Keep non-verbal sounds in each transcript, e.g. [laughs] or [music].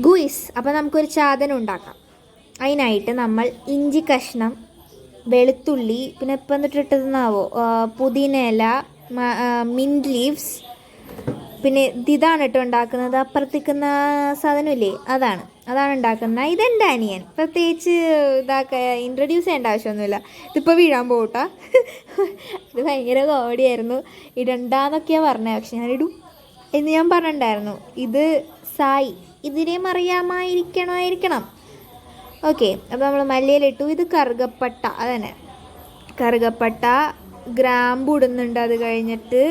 Guys അപ്പോൾ നമുക്കൊരു ചാതനം ഉണ്ടാക്കാം. അതിനായിട്ട് നമ്മൾ ഇഞ്ചി കഷ്ണം വെളുത്തുള്ളി പിന്നെ ഇപ്പം എന്നിട്ടിട്ടതെന്നാവോ പുതിന ഇല മിന്റ് ലീവ്സ് പിന്നെ ഇത് ഇതാണ് കേട്ടോ ഉണ്ടാക്കുന്നത്. അപ്പുറത്തേക്കുന്ന സാധനമില്ലേ? അതാണ്. അതാണ് ഉണ്ടാക്കുന്നത്. ഇതെന്റെ അനിയൻ. പ്രത്യേകിച്ച് ഇതാക്ക ഇൻട്രൊഡ്യൂസ് ചെയ്യേണ്ട ആവശ്യമൊന്നുമില്ല. ഇതിപ്പോൾ വീഴാൻ പോകട്ടോ ഇത് ഭയങ്കര കോമഡിയായിരുന്നു ഇടണ്ടാന്നൊക്കെയാണ് പറഞ്ഞത് പക്ഷെ ഞാൻ ഞാനിടും. എന്ന് ഞാൻ പറഞ്ഞിട്ടുണ്ടായിരുന്നു. ഇത് സായി. ഇതിനെയും അറിയാമായിരിക്കണമായിരിക്കണം. ഓക്കെ അപ്പോൾ നമ്മൾ മല്ലിയിലിട്ടു. ഇത് കറുകപ്പട്ട അതന്നെ. കറുകപ്പട്ട ഗ്രാമ്പു ഇടുന്നുണ്ട് അത് കഴിഞ്ഞിട്ട്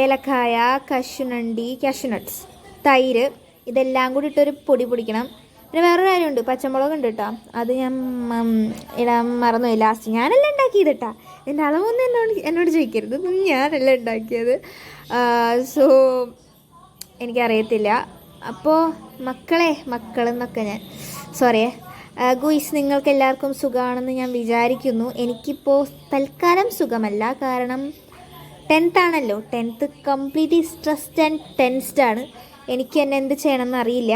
ഏലക്കായ കശുനണ്ടി കശുനട്ട്സ് തൈര് ഇതെല്ലാം കൂടി ഇട്ടൊരു പൊടി പൊടിക്കണം. പിന്നെ വേറൊരു കാര്യമുണ്ട് പച്ചമുളക് ഉണ്ട് കേട്ടോ അത് ഞാൻ ഇടാൻ മറന്നുപോയി. ലാസ്റ്റ് ഞാനല്ല ഉണ്ടാക്കിയത് കേട്ടാ എന്റെ അളവൊന്നും എന്നോട് എന്നോട് ചോദിക്കരുത്. ഞാനല്ല ഉണ്ടാക്കിയത്. സോ എനിക്കറിയത്തില്ല. അപ്പോൾ മക്കളെ മക്കളെന്നൊക്കെ ഞാൻ സോറി ഗുയിസ് നിങ്ങൾക്ക് എല്ലാവർക്കും സുഖമാണെന്ന് ഞാൻ വിചാരിക്കുന്നു. എനിക്കിപ്പോൾ തൽക്കാലം സുഖമല്ല. കാരണം ടെൻത്ത് ആണല്ലോ. Tenth completely stressed and tensed ആണ്. എനിക്ക് എന്നെ എന്ത് ചെയ്യണമെന്ന് അറിയില്ല.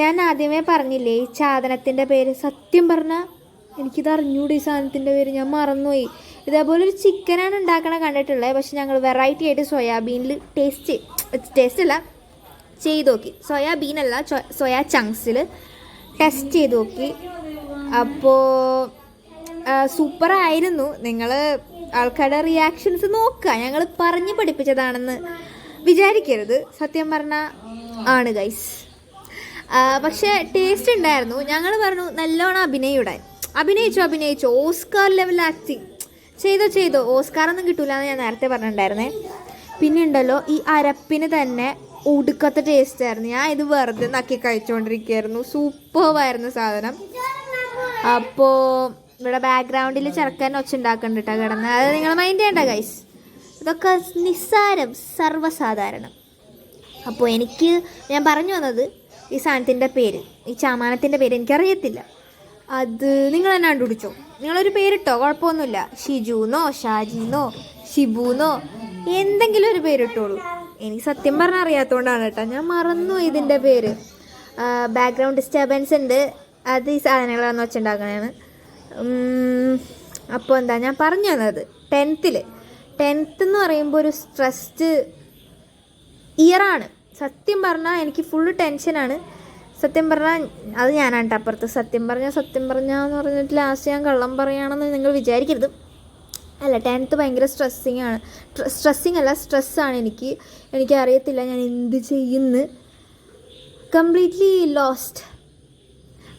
ഞാൻ ആദ്യമേ പറഞ്ഞില്ലേ ഈ സാധനത്തിന്റെ പേര് സത്യം പറഞ്ഞാൽ എനിക്കിത് അറിഞ്ഞൂടി സാധനത്തിന്റെ പേര്? ഞാൻ മറന്നുപോയി. ഇതേപോലെ ഒരു ചിക്കനാണ് ഉണ്ടാക്കണ കണ്ടിട്ടുള്ളത്. പക്ഷെ ഞങ്ങൾ വെറൈറ്റി ആയിട്ട് സോയാബീനിൽ ടേസ്റ്റ് ടേസ്റ്റ് അല്ല ചെയ്ത് നോക്കി സോയാബീൻ അല്ല സോയാ ചങ്ക്സിൽ ടെസ്റ്റ് ചെയ്ത് നോക്കി അപ്പോൾ സൂപ്പറായിരുന്നു. നിങ്ങൾ ആൾക്കാരുടെ റിയാക്ഷൻസ് നോക്കുക ഞങ്ങൾ പറഞ്ഞ് പഠിപ്പിച്ചതാണെന്ന് വിചാരിക്കരുത്. സത്യം പറഞ്ഞാൽ ആണ് ഗൈസ് പക്ഷേ ടേസ്റ്റ് ഉണ്ടായിരുന്നു. ഞങ്ങൾ പറഞ്ഞു നല്ലോണം അഭിനയിടാൻ അഭിനയിച്ചു അഭിനയിച്ചു. ഓസ്കാർ ലെവൽ ആക്ടിങ് ചെയ്തോ ചെയ്തോ. ഓസ്കാർ ഒന്നും കിട്ടൂല എന്ന് ഞാൻ നേരത്തെ പറഞ്ഞിട്ടുണ്ടായിരുന്നേ. പിന്നെ ഉണ്ടല്ലോ ഈ അരപ്പിന് തന്നെ ഒടുക്കത്തെ ടേസ്റ്റ് ആയിരുന്നു. ഞാൻ ഇത് വെറുതെ നക്കി കഴിച്ചുകൊണ്ടിരിക്കുകയായിരുന്നു സൂപ്പറായിരുന്നു സാധനം. അപ്പോൾ ഇവിടെ ബാക്ക്ഗ്രൗണ്ടിൽ ചെറുക്കാൻ ഒച്ച ഉണ്ടാക്കുന്നുണ്ട് കേട്ടോ കിടന്ന്. അത് നിങ്ങൾ മൈൻഡ് ചെയ്യണ്ട ഗൈസ് ഇതൊക്കെ നിസ്സാരം സർവസാധാരണം. അപ്പോൾ എനിക്ക് ഞാൻ പറഞ്ഞു വന്നത് ഈ സാധനത്തിന്റെ പേര് ഈ ചാമാനത്തിന്റെ പേര് എനിക്കറിയത്തില്ല. അത് നിങ്ങൾ തന്നെ കണ്ടുപിടിച്ചോ. നിങ്ങളൊരു പേരിട്ടോ കുഴപ്പമൊന്നുമില്ല. ഷിജുന്നോ ഷാജിന്നോ ഷിബുന്നോ എന്തെങ്കിലും ഒരു പേരിട്ടോളൂ. എനിക്ക് സത്യം പറഞ്ഞാൽ അറിയാത്തതുകൊണ്ടാണ് കേട്ടോ. ഞാൻ മറന്നു ഇതിന്റെ പേര്. ബാക്ക്ഗ്രൗണ്ട് ഡിസ്റ്റർബൻസ് ഉണ്ട്. അത് ഈ സാധനങ്ങളാണെന്ന് വെച്ചുണ്ടാക്കണതാണ് അപ്പോൾ എന്താ ഞാൻ പറഞ്ഞു തന്നത്. ടെൻത്തിൽ ടെൻത്ത് എന്ന് പറയുമ്പോൾ ഒരു സ്ട്രെസ്ഡ് ഇയറാണ് സത്യം പറഞ്ഞാൽ എനിക്ക് ഫുള്ള് ടെൻഷനാണ് സത്യം പറഞ്ഞാൽ അത് ഞാനാണ് അപ്പുറത്ത്. സത്യം പറഞ്ഞാൽ സത്യം പറഞ്ഞാന്ന് പറഞ്ഞിട്ട് ലാസ്റ്റ് ഞാൻ കള്ളം പറയുകയാണെന്ന് നിങ്ങൾ വിചാരിക്കരുത്. അല്ല ടെൻത്ത് ഭയങ്കര സ്ട്രെസ്സിങ് ആണ്. സ്ട്രെസ്സിങ് അല്ല സ്ട്രെസ്സാണ് എനിക്ക്. എനിക്കറിയത്തില്ല ഞാൻ എന്ത് ചെയ്യുന്നു. Completely lost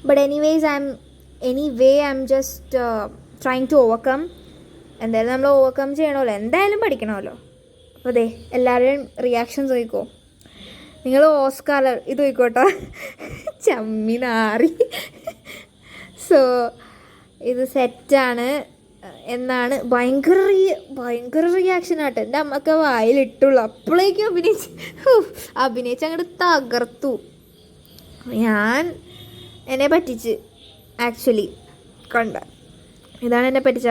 but anyways I'm anyway I'm just trying to overcome എന്തായാലും നമ്മൾ ഓവർകം ചെയ്യണമല്ലോ. എന്തായാലും പഠിക്കണമല്ലോ. അപ്പോൾ അതെ എല്ലാവരുടെയും റിയാക്ഷൻ ചോദിക്കോ നിങ്ങൾ ഓസ്കാർ ഇത് ചോദിക്കോട്ടോ [laughs] ചമ്മി നാറി. [laughs] സോ ഇത് സെറ്റാണ് എന്നാണ് ഭയങ്കര ഭയങ്കര റിയാക്ഷൻ ആട്ടെ. എന്റെ അമ്മയ്ക്ക് വായിലിട്ടുള്ളൂ. അപ്പോഴേക്കും അഭിനയിച്ച് അഭിനയിച്ച് അങ്ങോട്ട് തകർത്തു. ഞാൻ എന്നെ പറ്റിച്ച് ആക്ച്വലി കണ്ട. ഇതാണ് എന്നെ പറ്റിച്ച